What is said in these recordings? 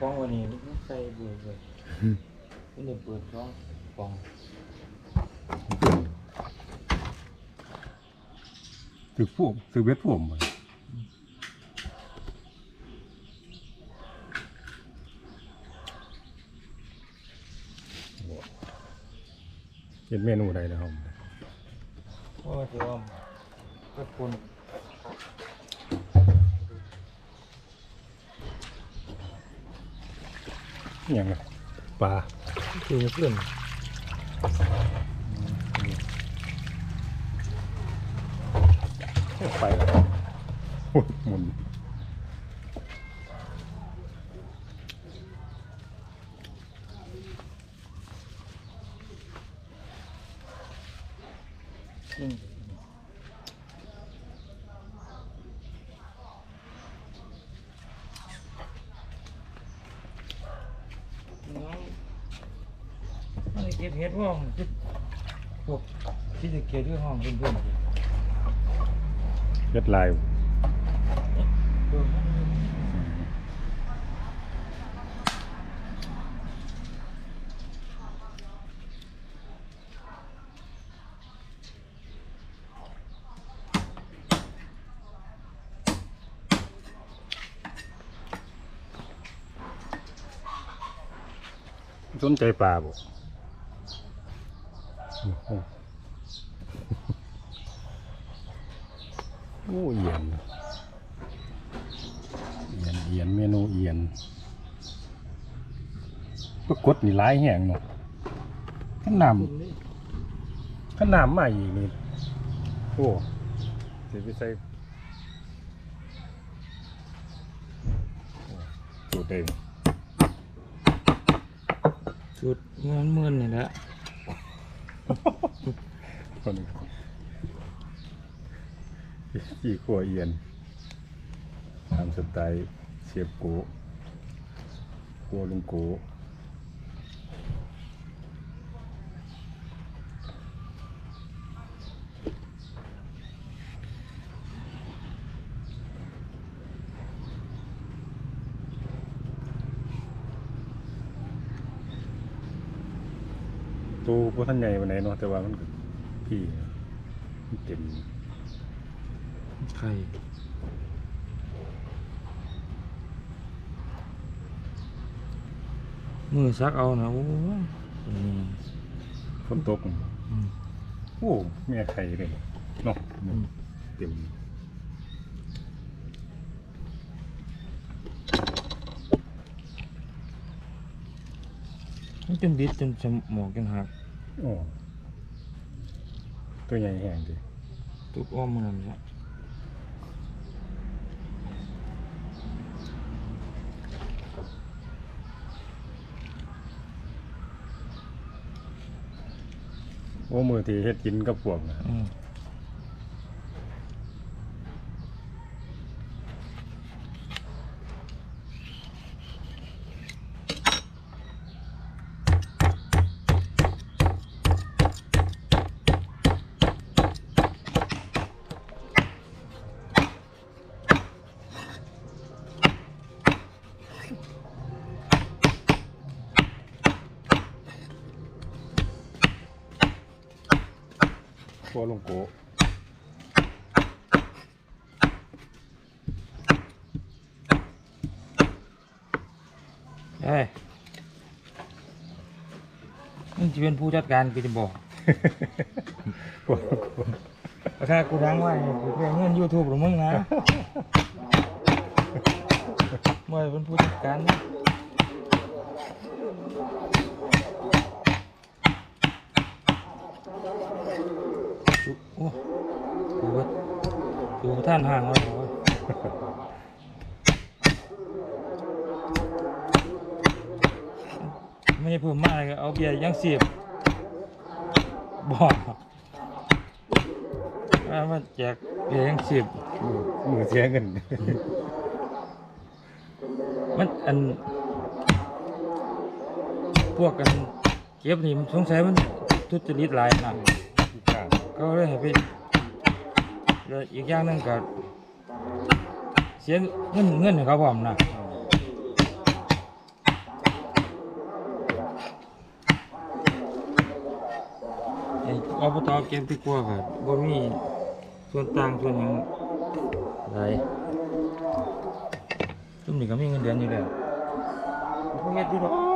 ปองวันนี้มันใส่เบื่อเลยมันเดี๋ยวเปิดช่องปองตึกพวกตึกเบ็ดพวกมันเห็นเมนูใดแล้วครับโอ้เจ้าก็คุณ อหย่างไรปลาคือเพื่อนไปแล้วโอ้ยหมุนอืมน้องมัน เก็บเห็ดว่องที่พวกที่จะเก็บด้วยห้องเพื่อนๆเบ็ดลายสนใจปลาบ่โอ้เอียนเอียนเอียนเมนูเอียนปรากฏนี่ร้ายแห้งเนาะขนำขนำมาอีกนี่โอ้เสียไปใส่โอ้สูตรเองชุดเงินเมื่อนนี่แหละคนนี้ ขี่ขัวเอียนตามสไตล์เสียบโกขัวลุงโกตัวพวกท่านใหญ่วันไหนเนาะแต่ว่ามันก็พี่มันเต็ม ไข่มือซักเอานะโอ้ยนี่ฝนตกอืมโอ้แม่ไข่เลยเนาะอืมเต็มมันจนดิดจนสมองจนหักโอ้ตัวใหญ่แห้งดิ ตุกอ้อมมันละ โอ้มือที่เฮ็ดกินกับพวกนะอืม วลุงโกเอ้ยนี่จะเป็นผู้จัดการกูจะบอกขัวลุงโกราคากูดังไว้กูเรียกเงินยูทูบหรือมึงนะเมื่อเป็นผู้จัดการนะ โอ้กูว่ากูท่านห่างแล้วเหรอไม่ได้เพิ่มมากเลยก็เอาเบียร์ยังเสียบบอกว่ามาแจกเบียร์ยังเสียบมือมือเสียเงิน มันอัน พวกกันเก็บนี่มันสงสัยมันทุจริตหลายนะ ก็เลยให้ไปแล้วอีกอย่างหนึงก็เสียเงินเงินให้เขาพร้อมนะไอ้อบตเก็บที่กลัวก็บ่มีส่วนต่างส่วนหยังหลายซุ่มนี่ก็มีเงินเดือนอยู่แล้วบ่เฮ็ดอยู่ดอก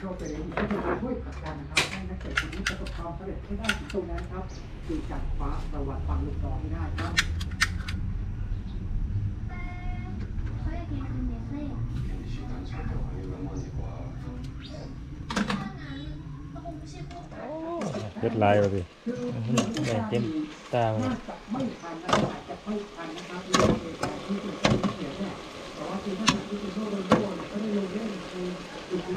ก็ขออีกโชคเป็นที่จะช่วยผลักดันนะครับให้นักเตะคนนี้ประสบความสำเร็จให้ได้ถึงตรงนั้นครับคือจากฟ้าประวัติฝั่งลูกน้องให้ได้ครับเขาอยากกินคือเนสเล่ก็คงไม่ใช่พวกเฮ็ดลายว่าสิแม่เต็มตาเลยน่าจะไม่ทันนะครับอาจจะไม่ทันนะครับ ว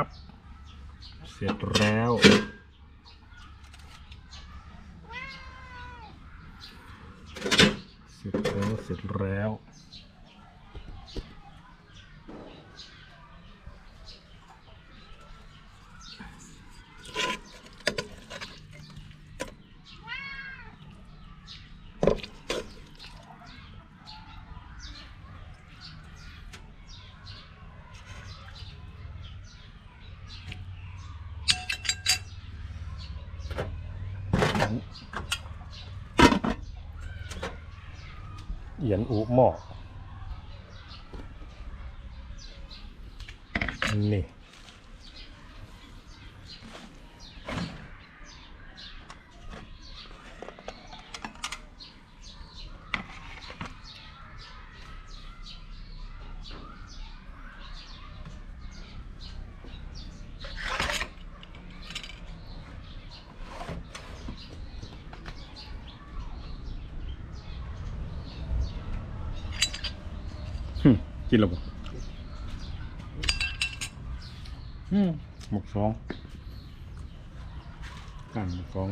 ับ เสร็จแล้ว เสร็จแล้ว เสร็จแล้ว เอียนอุหมอ กนี่หึกินแล้วบ่อืมหมกสองกันหมกสอง